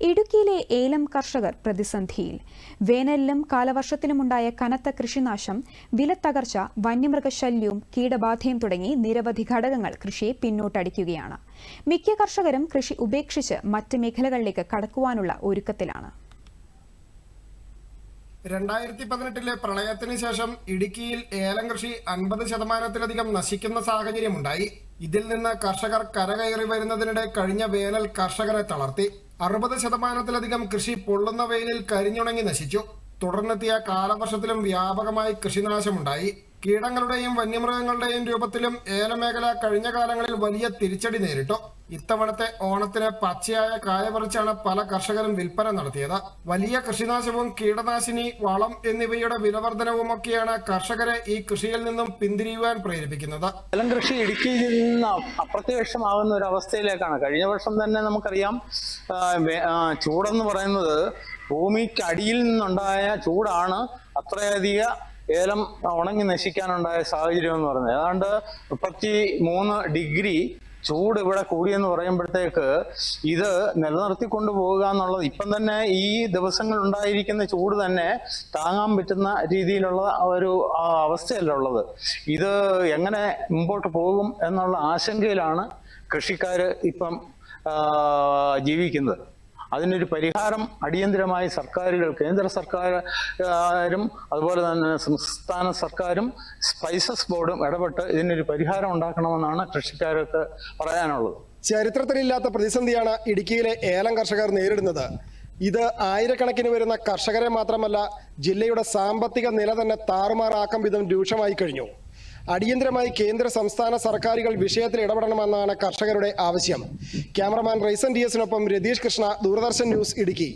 ഇടുക്കിയിലെ ഏലം കർഷകർ പ്രതിസന്ധിയിൽ. വേനലിലും കാലവർഷത്തിലുമുണ്ടായ കനത്ത കൃഷിനാശം വിലത്തകർച്ച വന്യമൃഗശല്യവും കീടബാധയും തുടങ്ങി നിരവധി ഘടകങ്ങൾ കൃഷിയെ പിന്നോട്ടടിക്കുകയാണ്. മിക്ക കർഷകരും കൃഷി ഉപേക്ഷിച്ച് മറ്റ് മേഖലകളിലേക്ക് കടക്കുവാനുള്ള ഒരുക്കത്തിലാണ്. രണ്ടായിരത്തി പതിനെട്ടിലെ പ്രളയത്തിന് ശേഷം ഇടുക്കിയിൽ ഏലം കൃഷി അൻപത് ശതമാനത്തിലധികം നശിക്കുന്ന സാഹചര്യമുണ്ടായി. ഇതിൽ നിന്ന് കർഷകർ കരകയറി വരുന്നതിനിടെ കഴിഞ്ഞ വേനൽ കർഷകരെ തളർത്തി. അറുപത് ശതമാനത്തിലധികം കൃഷി പൊള്ളുന്ന വെയിലിൽ കരിഞ്ഞുണങ്ങി നശിച്ചു. തുടർന്നെത്തിയ കാലവർഷത്തിലും വ്യാപകമായി കൃഷിനാശമുണ്ടായി. കീടങ്ങളുടെയും വന്യമൃഗങ്ങളുടെയും രൂപത്തിലും ഏലമേഖല കഴിഞ്ഞ കാലങ്ങളിൽ വലിയ തിരിച്ചടി നേരിട്ടു. ഇത്തവണത്തെ ഓണത്തിന് പച്ചയായ കായ പറിച്ചാണ് പല കർഷകരും വിൽപ്പന നടത്തിയത്. വലിയ കൃഷിനാശവും കീടനാശിനി വളം എന്നിവയുടെ വിലവർദ്ധനവും ഒക്കെയാണ് കർഷകരെ ഈ കൃഷിയിൽ നിന്നും പിന്തിരിയുവാൻ പ്രേരിപ്പിക്കുന്നത്. ഏലം കൃഷി ഇടുക്കിയിൽ നിന്ന് അപ്രത്യക്ഷമാകുന്ന ഒരു അവസ്ഥയിലേക്കാണ്. കഴിഞ്ഞ വർഷം തന്നെ നമുക്കറിയാം ചൂടെന്ന് പറയുന്നത് ഭൂമിക്കടിയിൽ നിന്നുണ്ടായ ചൂടാണ് അത്രയധികം ഏലം ഉണങ്ങി നശിക്കാനുണ്ടായ സാഹചര്യം എന്ന് പറയുന്നത്. ഏതാണ്ട് മുപ്പത്തി മൂന്ന് ഡിഗ്രി ചൂട് ഇവിടെ കൂടിയെന്ന് പറയുമ്പോഴത്തേക്ക് ഇത് നിലനിർത്തിക്കൊണ്ടു പോകുക എന്നുള്ളത് ഇപ്പം തന്നെ ഈ ദിവസങ്ങൾ ഉണ്ടായിരിക്കുന്ന ചൂട് തന്നെ താങ്ങാൻ പറ്റുന്ന രീതിയിലുള്ള ഒരു അവസ്ഥയല്ല ഉള്ളത്. ഇത് എങ്ങനെ മുമ്പോട്ട് പോകും എന്നുള്ള ആശങ്കയിലാണ് കൃഷിക്കാർ ഇപ്പം ജീവിക്കുന്നത്. അതിനൊരു പരിഹാരം അടിയന്തിരമായി സർക്കാരുകൾ കേന്ദ്ര സർക്കാരും അതുപോലെ തന്നെ സംസ്ഥാന സർക്കാരും സ്പൈസസ് ബോർഡും ഇടപെട്ട് ഇതിനൊരു പരിഹാരം ഉണ്ടാക്കണമെന്നാണ് കൃഷിക്കാർക്ക് പറയാനുള്ളത്. ചരിത്രത്തിലില്ലാത്ത പ്രതിസന്ധിയാണ് ഇടുക്കിയിലെ ഏലം കർഷകർ നേരിടുന്നത്. ഇത് ആയിരക്കണക്കിന് വരുന്ന കർഷകരെ മാത്രമല്ല ജില്ലയുടെ സാമ്പത്തിക നില തന്നെ താറുമാറാക്കം വിധം രൂക്ഷമായി കഴിഞ്ഞു. അടിയന്തരമായി കേന്ദ്ര സംസ്ഥാന സർക്കാരുകൾ വിഷയത്തിൽ ഇടപെടണമെന്നാണ് കർഷകരുടെ ആവശ്യം. Cameraman Raisen D Ratheesh Krishna Doordarshan news Idukki.